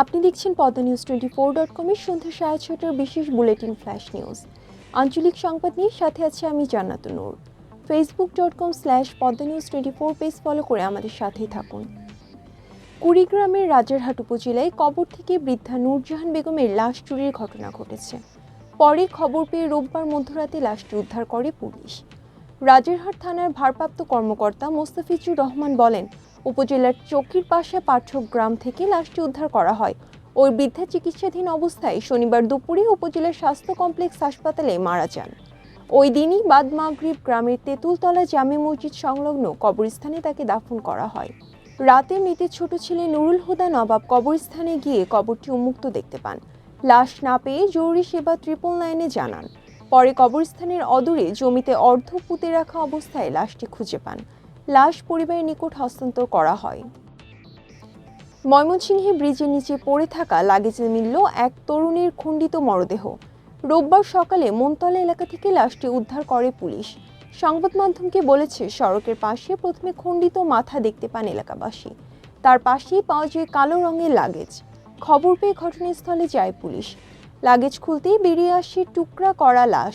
আপনি দেখছেন Padma news twenty four dot কমের সন্ধ্যা সাড়ে ছটার বিশেষ বুলেটিন ফ্ল্যাশ নিউজ আঞ্চলিক সংবাদ নিয়ে সাথে আছে আমি Jannat Noor. Facebook dot com slash Padma news twenty four page follow করে আমাদের সাথেই থাকুন। কুড়িগ্রামের রাজারহাট উপজেলায় কবর থেকে বৃদ্ধা নূরজাহান বেগমের লাশ চুরির ঘটনা ঘটেছে। পরে খবর পেয়ে রোববার মধ্যরাতে লাশটি উদ্ধার করে পুলিশ। রাজারহাট থানার ভারপ্রাপ্ত কর্মকর্তা মোস্তাফিজুর রহমান বলেন উপজেলার চকির পাশে গ্রাম থেকে লাশটি উদ্ধার করা হয়। ওই বৃদ্ধা চিকিৎসাধীন অবস্থায় শনিবার দুপুরে উপজেলার স্বাস্থ্য কমপ্লেক্স হাসপাতালে মারা যান। ওই দিনই বাদ মাগরিব গ্রামের তেঁতুলতলা জামে মসজিদ সংলগ্ন কবরস্থানে তাকে দাফন করা হয়। রাতে মৃতের ছোট ছেলে নুরুল হুদা নবাব কবরস্থানে গিয়ে কবরটি উন্মুক্ত দেখতে পান। লাশ না পেয়ে জরুরি সেবা ট্রিপল নাইনে জানান। পরে কবরস্থানের অদূরে জমিতে অর্ধ পুঁতে রাখা অবস্থায় লাশটি খুঁজে পান। লাশ পরিবারের নিকট হস্তান্তর করা হয়। ময়মনসিংহে ব্রিজের নিচে পড়ে থাকা লাগেজে মিলল এক তরুণীর খণ্ডিত মরদেহ। রোববার সকালে মনতলা এলাকা থেকে লাশটি উদ্ধার করে পুলিশ। সংবাদ মাধ্যমকে বলেছে, সড়কের পাশে প্রথমে খণ্ডিত মাথা দেখতে পান এলাকাবাসী। তার পাশেই পাওয়া যায় কালো রঙের লাগেজ। খবর পেয়ে ঘটনাস্থলে যায় পুলিশ। লাগেজ খুলতেই বেরিয়ে আসে টুকরা করা লাশ।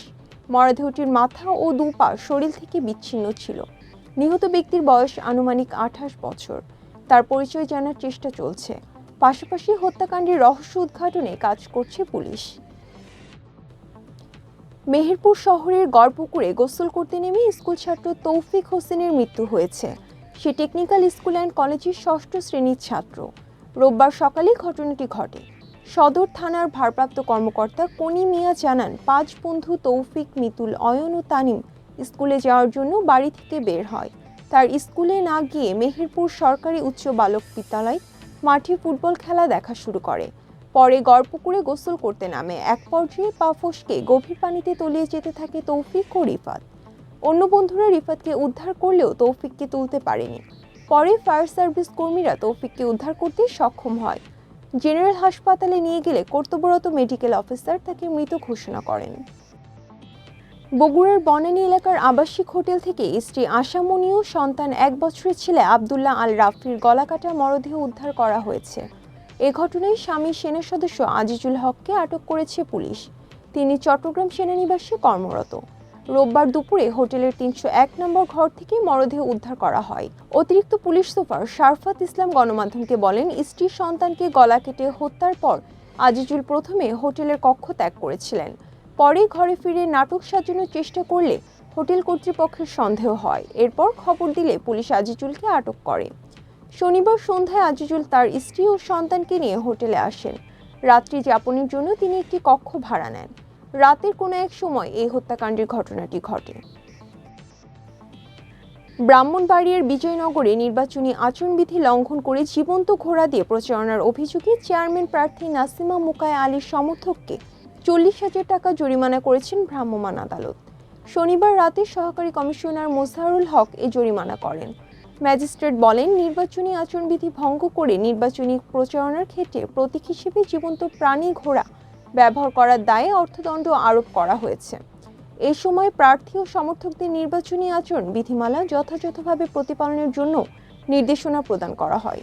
মরদেহটির মাথা ও দুপা শরীর থেকে বিচ্ছিন্ন ছিল। নিহত ব্যক্তির বয়স আনুমানিক আঠাশ বছর। তার পরিচয় জানার চেষ্টা চলছে। পাশাপাশি হত্যাকাণ্ডের রহস্য উদ্ঘাটনে কাজ করছে পুলিশ। মেহেরপুর শহরের গড়পুকুরে গোসল করতে নেমে স্কুল ছাত্র তৌফিক হোসেনের মৃত্যু হয়েছে। সে টেকনিক্যাল স্কুল অ্যান্ড কলেজের ষষ্ঠ শ্রেণির ছাত্র। রোববার সকালে ঘটনাটি ঘটে। সদর থানার ভারপ্রাপ্ত কর্মকর্তা কনি মিয়া জানান, পাঁচ বন্ধু তৌফিক, মিতুল, অয়ন ও তানিম স্কুলে যাওয়ার জন্য বাড়ি থেকে বের হয়। তার স্কুলে না গিয়ে মেহেরপুর সরকারি উচ্চ বালক বিদ্যালয় মাঠে ফুটবল খেলা দেখা শুরু করে। পরে গড়পুকুরে গোসল করতে নামে। এক পর্যায়ে পা ফসকে গভীর পানিতে তলিয়ে যেতে থাকে তৌফিক ও রিফাত। অন্য বন্ধুরা রিফাতকে উদ্ধার করলেও তৌফিককে তুলতে পারেনি। পরে ফায়ার সার্ভিস কর্মীরা তৌফিককে উদ্ধার করতে সক্ষম হয়। জেনারেল হাসপাতালে নিয়ে গেলে কর্তব্যরত মেডিকেল অফিসার তাকে মৃত ঘোষণা করেন। বগুড়ার বনানী এলাকার আবাসিক হোটেল থেকে স্ত্রী আশামণি ও সন্তান এক বছরের ছেলে আবদুল্লাহ আল রাফির গলাকাটা মরদেহ উদ্ধার করা হয়েছে। এ ঘটনায় স্বামী সেনা সদস্য আজিজুল হককে আটক করেছে পুলিশ। তিনি চট্টগ্রাম সেনানিবাসে কর্মরত। রোববার দুপুরে হোটেলের তিনশো এক নম্বর ঘর থেকে মরদেহ উদ্ধার করা হয়। অতিরিক্ত পুলিশ সুপার শারফাত ইসলাম গণমাধ্যমকে বলেন, স্ত্রীর সন্তানকে গলা কেটে হত্যার পর আজিজুল প্রথমে হোটেলের কক্ষ ত্যাগ করেছিলেন। পরে ঘরে ফিরে নাটক সাজানোর চেষ্টা করলে হোটেল কর্তৃপক্ষের সন্দেহ হয়। এরপর খবর দিলে পুলিশ আজিজুলকে আটক করে। শনিবার সন্ধ্যায় আজিজুল তার স্ত্রী ও সন্তানকে নিয়ে হোটেলে আসেন। রাত্রি যাপনের জন্য তিনি একটি কক্ষ ভাড়া নেন। রাতের কোনো এক সময় এই হত্যাকাণ্ডের ঘটনাটি ঘটে। ব্রাহ্মণবাড়িয়ার বিজয়নগরে নির্বাচনী আচরণবিধি লঙ্ঘন করে জীবন্ত ঘোড়া দিয়ে প্রচারণার অভিযোগে চেয়ারম্যান প্রার্থী নাসিমা মুকায় আলীর সমর্থককে চল্লিশ হাজার টাকা জরিমানা করেছেন ভ্রাম্যমাণ আদালত। শনিবার রাতে সহকারী কমিশনার মোজাহারুল হক এ জরিমানা করেন। ম্যাজিস্ট্রেট বলেন, নির্বাচনী আচরণবিধি ভঙ্গ করে নির্বাচনী প্রচারণার ক্ষেত্রে প্রতীক হিসেবে জীবন্ত প্রাণী ঘোড়া ব্যবহার করার দায়ে অর্থদণ্ড আরোপ করা হয়েছে। এই সময় প্রার্থী ও সমর্থকদের নির্বাচনী আচরণ, বিধিমালা যথাযথভাবে প্রতিপালনের জন্য নির্দেশনা প্রদান করা হয়।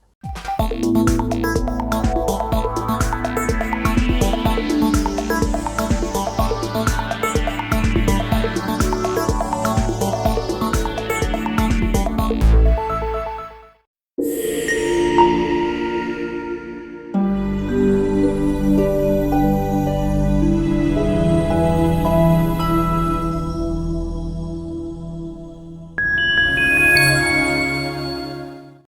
Bye.